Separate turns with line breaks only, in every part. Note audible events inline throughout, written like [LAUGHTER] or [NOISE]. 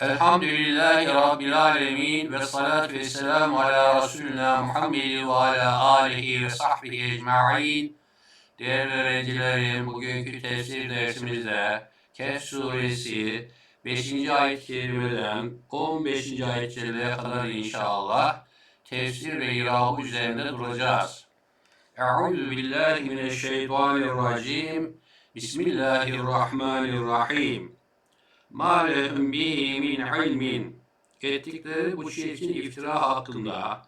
Elhamdülillahi Rabbil alemin ve salatu ve selamu ala Resulina Muhammed ve ala alihi ve sahbihi ecma'in. Değerli öğrencilerim, bugünkü tefsir dersimizde Kehf suresi 5. ayet-i kerimeden 15. ayet-i kerimeye kadar inşallah tefsir ve irabı üzerinde duracağız. Euzu billahi mineşşeytanirracim. Bismillahirrahmanirrahim. Ma lehum bihi min ilmin. Ettikleri bu çirkin iftira hakkında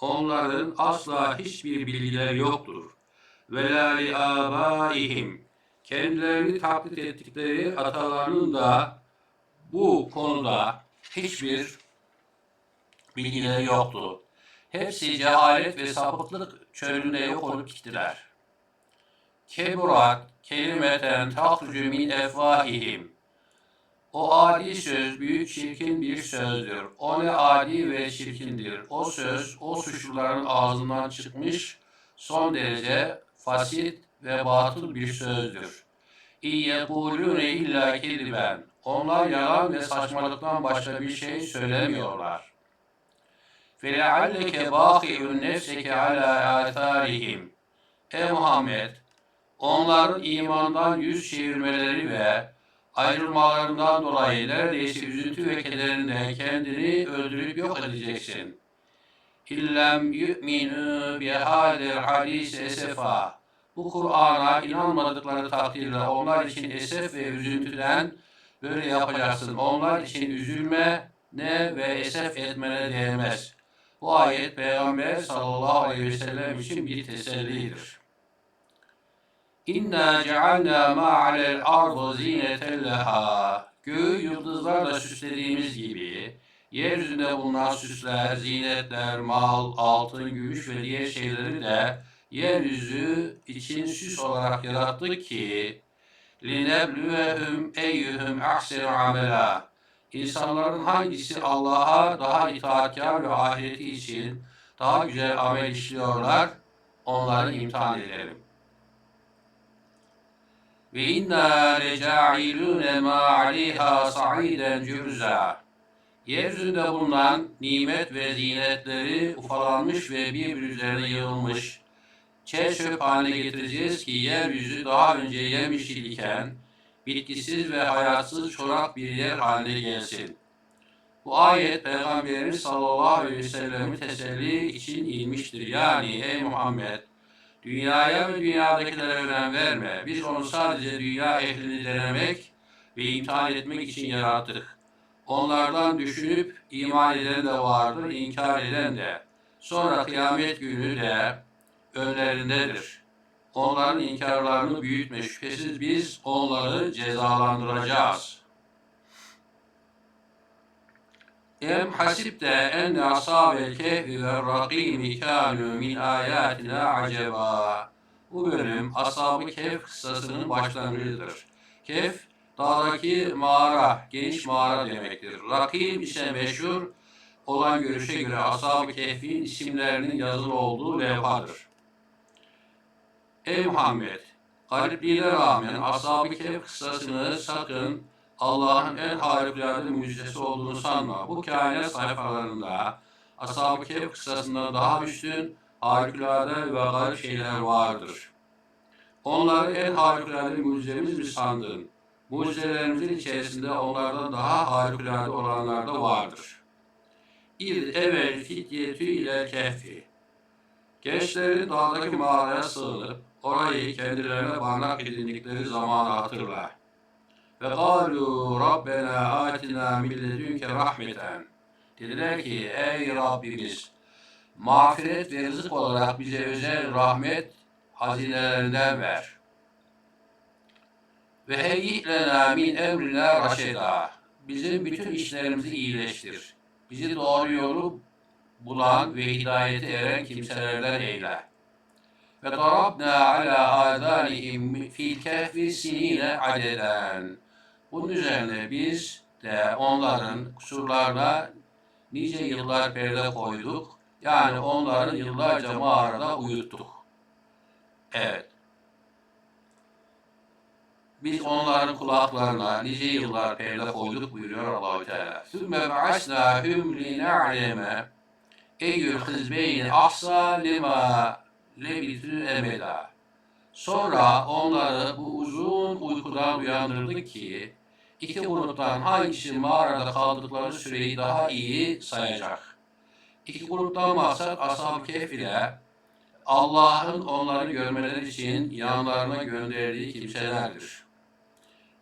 onların asla hiçbir bilgileri yoktur. Li abaihim. Kendilerini taklit ettikleri atalarının da bu konuda hiçbir bilgileri yoktu. Hepsi cehalet ve sapıklık çölünde yok olup gittiler. Keburat kelimeten tahrucu min efvahihim. O adi söz büyük çirkin bir sözdür. O ne adi ve çirkindir. O söz o suçluların ağzından çıkmış son derece fasit ve batıl bir sözdür. İyyekulûne illa kediben. Onlar yalan ve saçmalıktan başka bir şey söylemiyorlar. فَلَعَلَّكَ بَاخِعٌ نَفْسَكَ عَلَى آثَارِهِمْ Ey Muhammed! Onların imandan yüz çevirmeleri ve ayrılmalarından dolayı neredeyse üzüntü ve kederinden kendini öldürüp yok edeceksin. İllem yu'minu bihâdir hadis esefa. Bu Kur'an'a inanmadıkları takdirde onlar için esef ve üzüntüden böyle yapacaksın. Onlar için üzülme ne ve esef etmene değmez. Bu ayet Peygamber sallallahu aleyhi ve sellem için bir tesellidir. İnna cealna ma alel ardı zineten leha. Göğü yıldızlarla süslediğimiz gibi yeryüzünde bulunan süsler, zinetler, mal, altın, gümüş ve diğer şeyleri de yeryüzü için süs olarak yarattık ki lineblüvehum eyyühüm ahsenu amela. İnsanların hangisi Allah'a daha itaatkar ve ahireti için daha güzel amel işliyorlar, onları imtihan edelim. Ve inna leca'ilune ma aleyha sa'iden cürza. Yeryüzünde bulunan nimet ve zinetleri ufalanmış ve birbiri üzerine yığılmış. Çer çöp haline getireceğiz ki yeryüzü daha önce yemişil iken bitkisiz ve hayatsız çorak bir yer haline gelsin. Bu ayet Peygamberimiz sallallahu aleyhi ve sellem'i teselli için inmiştir. Yani ey Muhammed Dünyaya ve dünyadakilere önem verme. Biz onu sadece dünya ehlini denemek ve imtihan etmek için yarattık. Onlardan düşünüp iman eden de vardır, inkar eden de. Sonra kıyamet günü de önlerindedir. Onların inkarlarını büyütme. Şüphesiz biz onları cezalandıracağız. Hasibte en ashabel kehfi ve rakimi kânû min âyâtina aceba. Bu bölüm Ashab-ı Kehf kıssasının başlangıcıdır. Kehf, dağdaki mağara, geniş mağara demektir. Rakim ise meşhur olan görüşe göre Ashab-ı Kehf'in isimlerinin yazılı olduğu levhadır. Ey Muhammed! Garipliğine rağmen Ashab-ı Kehf kıssasını sakın Allah'ın en harikulade mucizesi olduğunu sanma. Bu kainat sayfalarında Ashab-ı Kehf kıssasından daha üstün harikulade ve garip şeyler vardır. Onları en harikulade mucizemiz mi sandın? Mucizelerimizin içerisinde onlardan daha harikulade olanlar da vardır. İz evvel fityetü ile kehfi. Gençlerin dağdaki mağaraya sığınıp orayı kendilerine barınak edindikleri zamanı hatırla. Galu Rabbena atina min ledünke rahmeten. Dediler ki ey Rabbimiz mağfiret ve rızık olarak bize özel rahmet hazinelerinden ver. Ve heyyi lena min emrina raşeda. Bizim bütün işlerimizi iyileştir. Bizi doğru yolu bulan ve hidayete eren kimselerden eyle. Ve darabna ala adanihim fil kehfi sinine adeden. Bunun üzerine biz de onların kusurlarına nice yıllar perde koyduk. Yani onları yıllarca mağarada uyuttuk. Evet. Biz onların kulaklarına nice yıllar perde koyduk buyuruyor Allahu Teala. Sümme ba'asnâhum lina'leme eyyül hizbeyni ahsa lima lebitü emela. Sonra onları bu uzun uykudan uyandırdık ki iki gruptan hangisi mağarada kaldıkları süreyi daha iyi sayacak. İki gruptan maksat Ashab-ı Kehf ile Allah'ın onları görmeleri için yanlarına gönderdiği kimselerdir.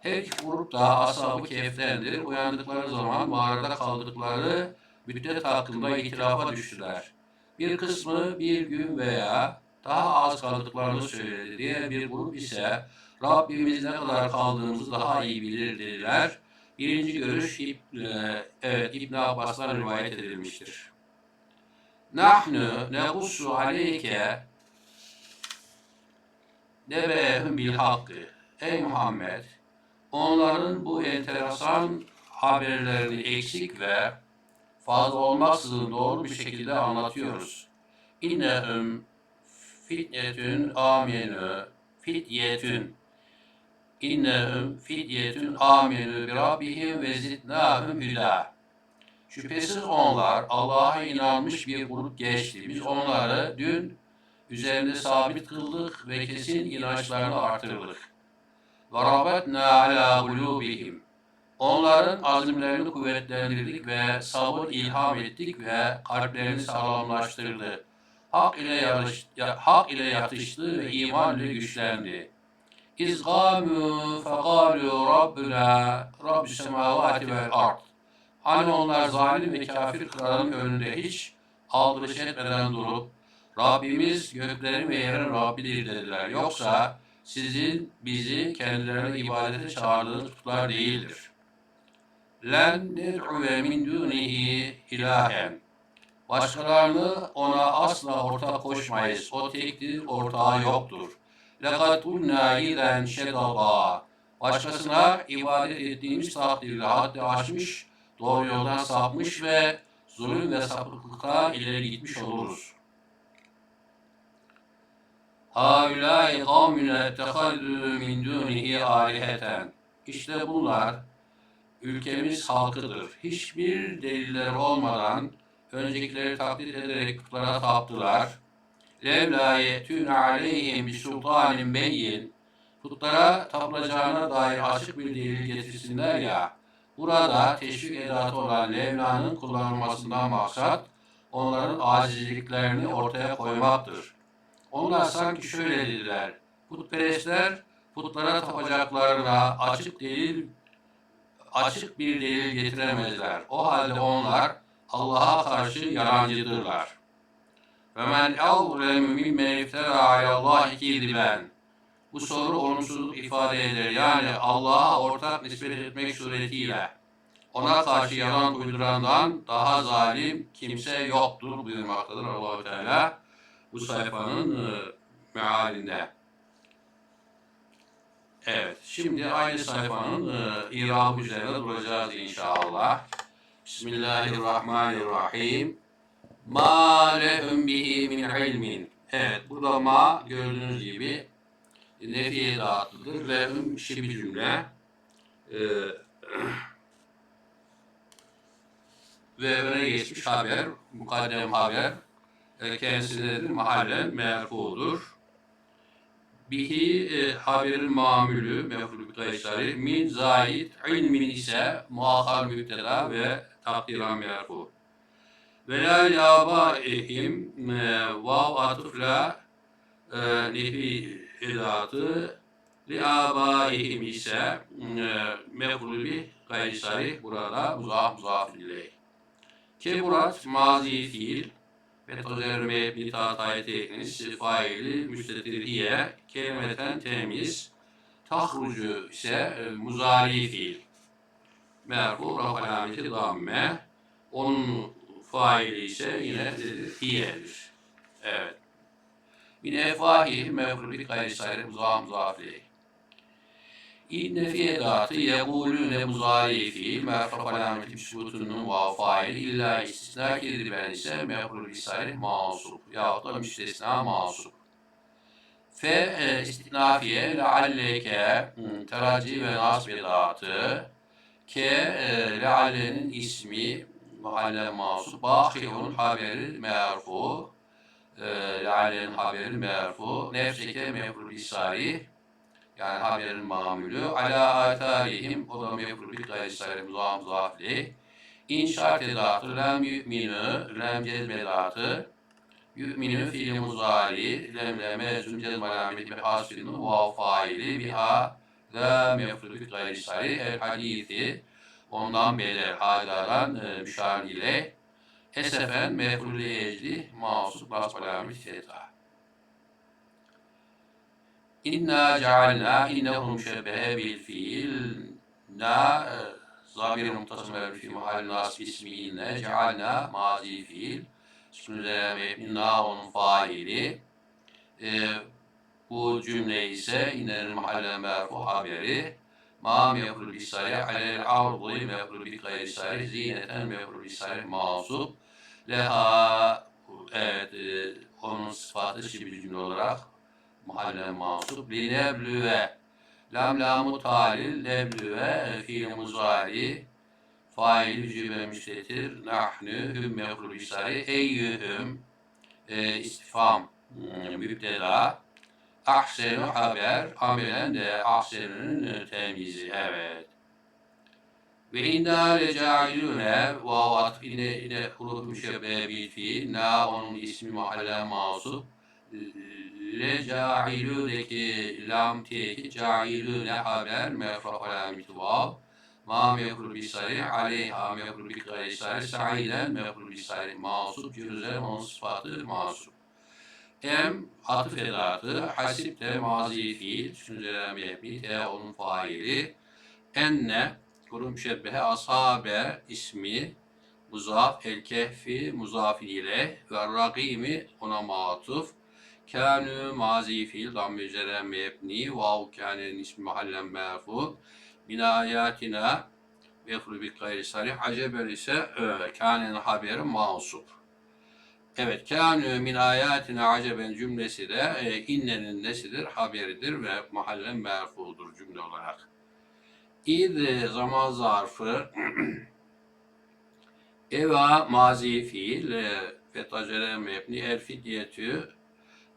Her iki grup da Ashab-ı Kehf'tendir. Uyandıkları zaman mağarada kaldıkları müddet hakkında itirafa düştüler. Bir kısmı bir gün veya daha az kaldıklarını söyledi. Diğer bir grup ise Rabbimiz ne kadar kaldığımızı daha iyi bilir dediler. Birinci görüş e, evet, İbn Abbas'tan rivayet edilmiştir. Nahnu nequssu aleyke nebehum bil hakkı. Ey Muhammed, onların bu enteresan haberlerini eksik ve fazla olmaksızın doğru bir şekilde anlatıyoruz. İnnehum fitnetün amenü fityetün innehum fityetün amenü bi rabbihim ve zidnahum hüda. Şüphesiz onlar Allah'a inanmış bir grup geçti. Biz onları dün üzerinde sabit kıldık ve kesin inançlarını artırdık. Rabetna ala kulubihim. Onların azimlerini kuvvetlendirdik ve sabır ilham ettik ve kalplerini sağlamlaştırdı. Hak ile yarış, ya- hak ile yatıştı ve iman güçlendi. İzgamu fekalu Rabbuna Rabbü semavati vel ard. Hani onlar zalim ve kafir kralın önünde hiç aldırış etmeden durup Rabbimiz göklerin ve yerin Rabbidir dediler. Yoksa sizin bizi kendilerine ibadete çağırdığınız putlar değildir. Len ned'uve min dunihi ilahen. Başkalarını ona asla ortak koşmayız. O tektir, ortağı yoktur. Lekad kunna iden şedallah. Başkasına ibadet ettiğimiz takdirde haddi aşmış, doğru yoldan sapmış ve zulüm ve sapıklıkta ileri gitmiş oluruz. Haulâi kavmüne ettehadû min dûnihi âliheten. İşte bunlar ülkemiz halkıdır. Hiçbir deliller olmadan öncekileri taklit ederek putlara taptılar. Levlâ yetûne aleyhim bi sultanin beyyin. Putlara tapılacağına dair açık bir delil getirsinler ya. Burada teşvik edatı olan Levla'nın kullanılmasından maksat onların acizliklerini ortaya koymaktır. Onlar sanki şöyle dediler. Putperestler putlara tapacaklarına açık delil açık bir delil getiremezler. O halde onlar Allah'a karşı yalancıdırlar. Ve men azlemu mimmen iftara alallahi kiziben. Bu soru olumsuzluk ifade eder. Yani Allah'a ortak nispet etmek suretiyle ona karşı yalan uydurandan daha zalim kimse yoktur buyurmaktadır Allahu Teala bu sayfanın e, mealinde. Evet, şimdi aynı sayfanın e, üzerine duracağız inşallah. Bismillahirrahmanirrahim. Ma lehum bihi min ilmin. Evet, burada ma gördüğünüz gibi nefiye dağıtılıdır ve hüm şibi cümle. E, [CLEARS THROAT] ve öne geçmiş haber, mukaddem haber, e, kendisi nedir? Mahallen merfudur. Bihi e, haberin mamülü, mefulü bir min zahid, ilmin ise muakhar müpteda ve takdiran merfu. Ve la yabaihim e, vav atıfla e, nefi edatı li abaihim ise e, mefulü bir kayıtları burada muzaf muzaf ileyh. Keburat mazi fiil ve tozerme bir tahtayı teknis faili müstetirhiye kelimeten temiz tahrucu ise muzari fiil merfu raf alameti damme onun faili ise yine hiyedir. Evet. Min efahihim mevru bir gayri sayri muzah muzafileyh. İnne fi edatı yegulüne muzari fiil merfaf alameti sübutunun vav fail illa istisna kediben ise mehrul isaire masup yahut da müstesna masup. Fe e, istinafiye lealleke teraci ve nasb edatı ke e, leallenin ismi mahalle masu bakiyun haberi merfu e, leallenin haberi merfu nefseke mefrul isari yani haberin mamülü. Ala atarihim o da mefrul bir isari muzaf muzafli. İnşaat edatı lem yu'minu lem cezmedatı. Yu'minu fiil muzari lemleme zümcel malamet bi hasilin vav faili biha. La mefrudü gayri sari el hadithi ondan beri hadadan e, müşar ile esefen mefrudü ecli masup nas malamet feta İnna cealna innehum şebehe bil fiil na e, zamir mutasım fi mahal nas ismi inne cealna mazi fiil ve na onun faili. E, bu cümle ise innenin mahalle merfu haberi. Ma mefrul bisari alel ardı mefrul bi gayri sari zineten mefrul bisari masup. Leha evet e, onun sıfatı şibi cümle olarak mahalle masup. Li neblüve lam lamu talil neblüve fiil muzari fail cübe müştetir nahnu hüm mefrul bisari eyyühüm e, istifam hmm, mübdela ahsenu haber amelen de ahsenünün e, temizi evet. Ve inna lecailune vav atf yine yine huruf müşebbe bil fiil na onun ismi mahalle masup lecailudeki lam teki cailune haber mefrul alameti vav ma mefrul bisari aleyha mefrul bi gayri sari sa'iden mefrul bisari masup cüzden onun sıfatı masup em atıf edatı hasip de mazi fiil sünzelen mebni te onun faili. Enne kurum şebbehe ashabe ismi muzaf el kehfi muzaf ile ve rakimi ona matuf. Kânü mazi fiil damme üzere mebni vav kânenin ismi mahallen merfu. Min ayatina mefru bi gayri sarih aceben ise e, kânenin haberi mansup. Evet, kânü min ayatina aceben cümlesi de e, innenin nesidir? Haberidir ve mahallen merfudur cümle olarak. İd zaman zarfı [CLEARS THROAT] eva mazi fiil e, fetacere mebni el fidyetü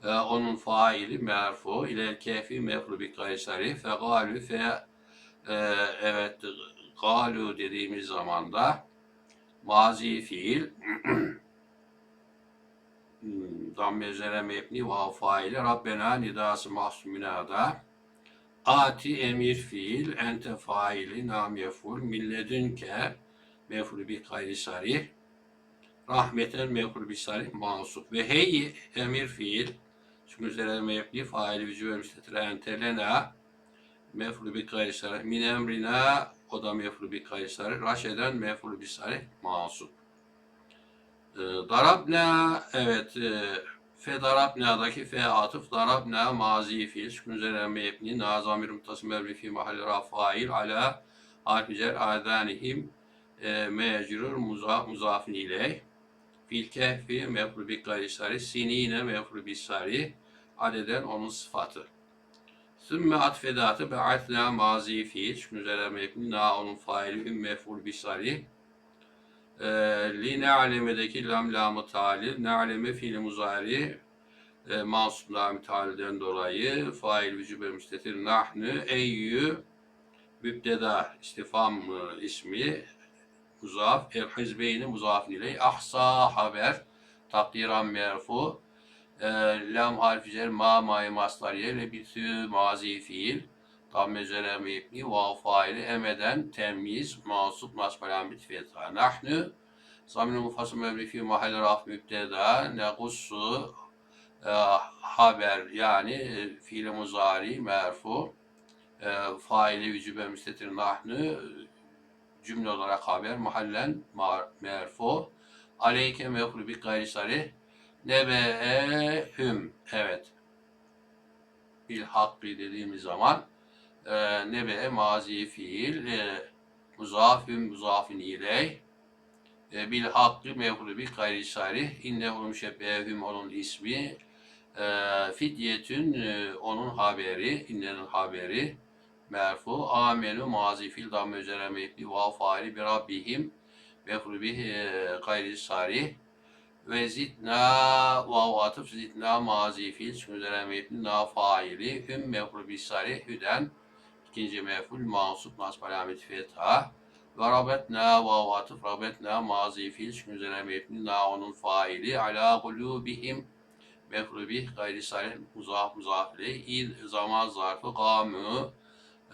e, onun faili merfu ilel kefi mefru bi gayri sarih fe galü fe e, evet galu dediğimiz zaman da mazi fiil [CLEARS THROAT] damme üzere mebni vav faili Rabbena nidası mahsumina ati emir fiil ente faili nam yeful milledünke meful bi gayri sarih rahmeten meful bi sarih mansup ve hey emir fiil çünkü üzere mebni faili vücü ve müstetire ente lena mef'ulü bi gayri sarih. Min emrina o da mef'ulü bi gayri sarih. Raşeden mef'ulü bi sarih mansup darabna evet e, fe darabna'daki fe atıf darabna mazi fiil sükun üzerine mebni nazamir mutasım mevri fi mahalli rafail ala harfi adanihim e, mecrur muza, muzafin ileyh fil kehfi mef'ulü bi gayri sarih sinine mef'ulü bi sarih adeden onun sıfatı Sümme atfedatı be'atna mazi fiil. Şunun üzerine mebni na onun faili üm mef'ul bisari. E, li ne'alemedeki lam lamı talil. Ne'aleme fiili muzari. E, masum lam talilden dolayı fail vücube müstetir nahnu eyyü mübdeda istifam ismi muzaf el hizbeyni muzaf ile ahsa haber takdiran merfu e, lam harfi cer ma may masdariye ve bitü mazi fiil tam üzere mebni vav faili emeden temiz masup nasb alamet fetha nahnu zamin mufasıl mebni fi mahalle raf mübteda negussu e, haber yani e, fiil muzari merfu e, faili vücube müstetir nahnu cümle olarak haber mahallen merfu aleyke mefru bi gayri sarih Nebe'ehüm. Evet. Bil hakkı dediğimiz zaman e, nebe'e mazi fiil e, muzafün muzafin iley e, bil hakkı mevhulu bi gayri sarih innehum şebbehüm onun ismi. E, fidyetün e, onun haberi, innenin haberi. Merfu. Amenu mazi fil damme üzere mebni vav faali bir rabbihim. Mefru bih e, gayri sarih ve zidna vav atıf zidna mazi fil üzere mebni na faili. Hüm mefru bih sarih hüden ikinci meful mansup nasb alameti fetha. Ve rabetna vav atıf rabetna mazi fiil çünkü üzerine mebni na onun faili. Ala kulubihim mefru bih gayri salih muzaf muzafile il zaman zarfı kamu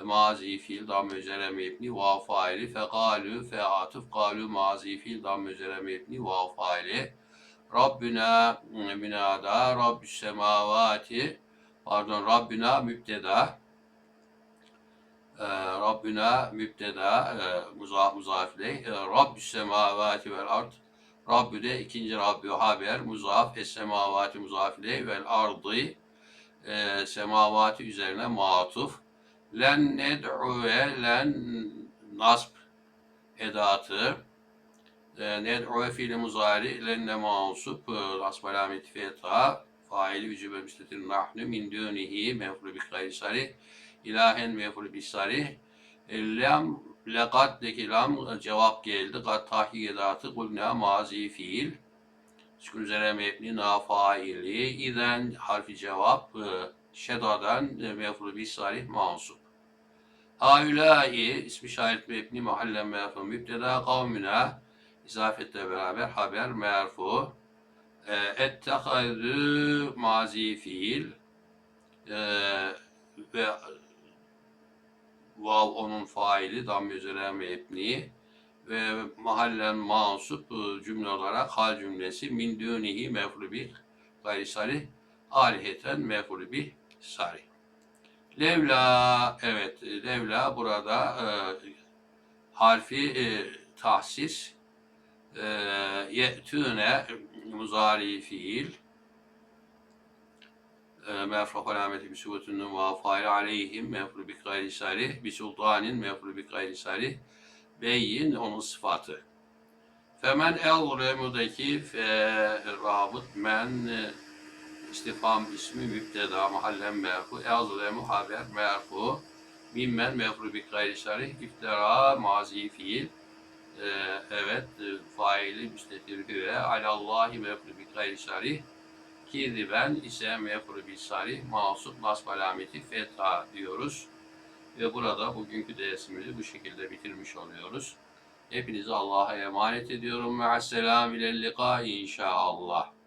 mazi fiil dam üzerine mebni vav faili. Fekalu fe atıf kalu mazi fiil dam üzerine mebni vav faili. Rabbina binada Rabbüs semavati pardon Rabbina mübteda Rabbina mübteda e, muzaf muzaf ileyh. E, Rabbüs semavati vel ard. Rabbü de ikinci Rabbü haber muzaf es semavati muzaf ileyh vel ardı e, semavati üzerine matuf. Len ned'uve len nasb edatı. E, ned'uve fiili muzari lenne mansup e, nasb alameti fetha faili vücube müstetir nahnu min dunihi mefru bi kaysari ilahen meful bisari lam lekaddeki lam cevap geldi. Kat tahkik edatı kulna mazi fiil. Sükun üzere mebni na faili. İzen harfi cevap e, şedadan e, meful bisari mansup. Haulâi ismi şahit mebni mahallen merfu mübteda kavmina izafetle beraber haber merfu. E, Ettehazü mazi fiil e, ve vav onun faili damme üzere mebni ve mahallen mansup e, cümle olarak hal cümlesi min dunihi mefru bih gayri sarih aliheten mefru bih. Levla evet levla burada e, harfi e, tahsis e, ye'tüne muzari fiil merfu alameti bi suvetun ve fail aleyhim mefru bi gayri sarih bi sultanin mefru bi gayri sarih beyin onun sıfatı. Femen el fe rabıt men e, istifam ismi mübteda mahallen merfu elzulemu haber merfu mimmen mefru bi gayri sarih iftira mazi fiil ee, evet e, faili müstetir ve alallahi mefru bi gayri sarih Kiziben ise mefru bil sarih masup nasb alameti fetha diyoruz. Ve burada bugünkü dersimizi bu şekilde bitirmiş oluyoruz. Hepinizi Allah'a emanet ediyorum. Ve selam ile inşallah.